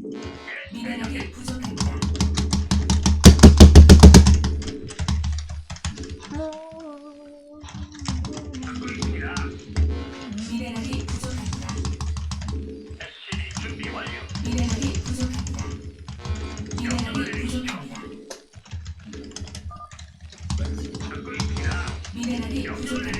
미네랄이 부족합니다. 미네랄이 부족합니다. 미래 날이 부족합니다.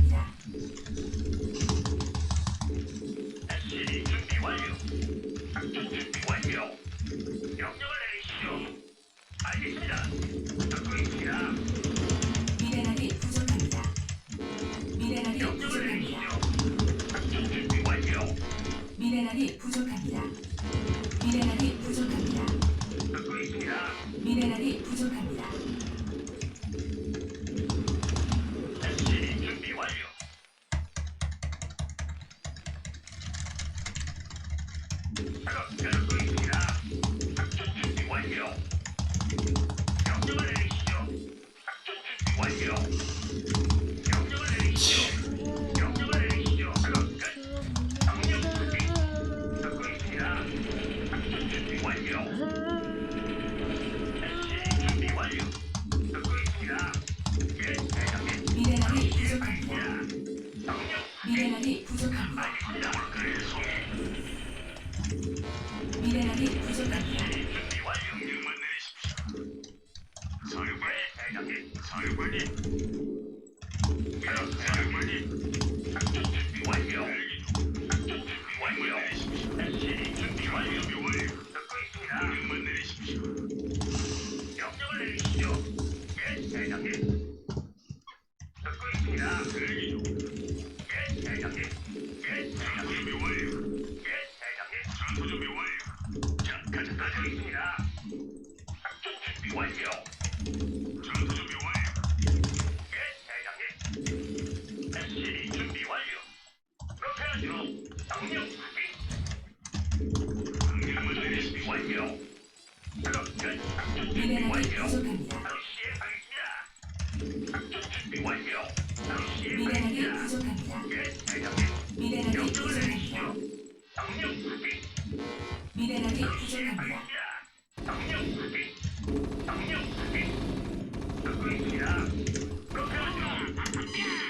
명령을 내리시죠. 알겠습니다. 완료. 명령을 내리시죠. 작전 준비 완료. 명령을 내리시죠. 명령을 내리시죠. 작업 끝. 명령 준비. 듣고 있습니다. 작전 준비 완료. SCB 준비 완료. 듣고 있습니다. 예, 대장님. 미네랄이 부족합니다. 명령 미네랄이 부족합니다. 알겠습니다. 그래서 미네랄이 부족합니다. 대기 중. 가자, 가자 있습니다. 작전 준비 완료. 전투 준비 완료. 예, 대장님. SCV 준비 완료. 그렇게 하죠. 명령 확인. 명령만 내리십시오. 완료. 끝. 작전 준비 미네랄이 완료. 부족합니다. 바로 시행하겠습니다. 작전 준비 완료. 바로 미네랄이 시행하겠습니다. 부족합니다. 예, 대장님. 미네랄이 명령을 부족합니다. 내리시죠. 명령 확인. 미네랄이 부족합니다.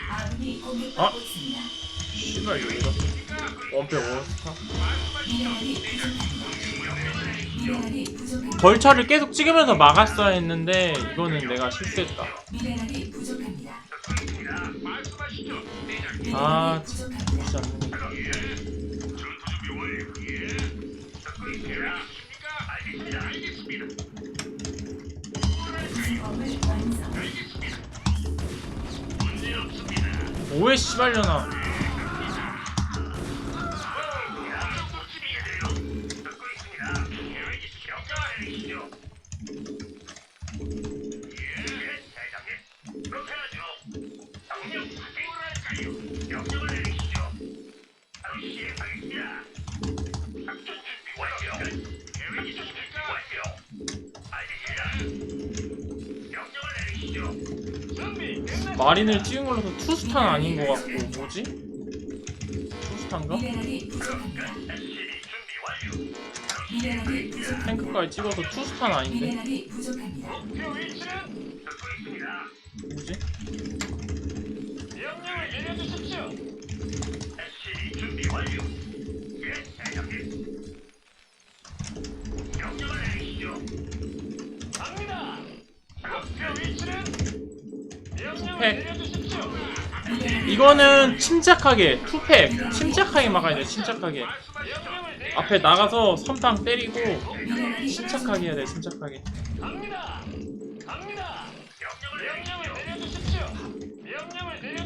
아군이 공격받고 있습니다. 씨발 원패 원스타 미네랄이 부족합니다. 미네랄이 부족합니다. 벌처를 계속 찍으면서 막았어야 했는데 이거는 내가 실수했다 미네랄이 부족합니다. 아, 미네랄이 부족합니다. 진짜 확인. 뭐랄까요? 명령을 내리 마린을 찍은 걸로서 투스탄 아닌 것 같고 뭐지? 투스탄가? 탱크까지 찍어서 투스탄 아닌데? 뭐지? 이 이거는 침착하게 투팩 침착하게 막아야 돼 침착하게. 앞에 나가서 선빵 때리고 침착하게 해야 돼 침착하게.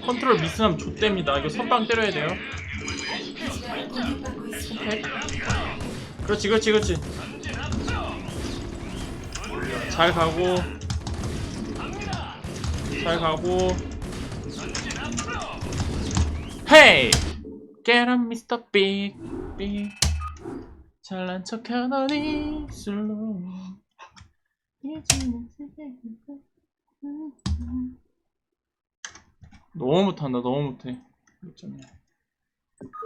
컨트롤 미스하면 좆됩니다 이거 선빵 때려야 돼요. 투팩 그렇지 그렇지 그렇지. 잘 가고 잘 가고. 헤이! Get up Mr. Big Big 잘난 척하더니 슬로 너무 못한다 너무 못해. 1.0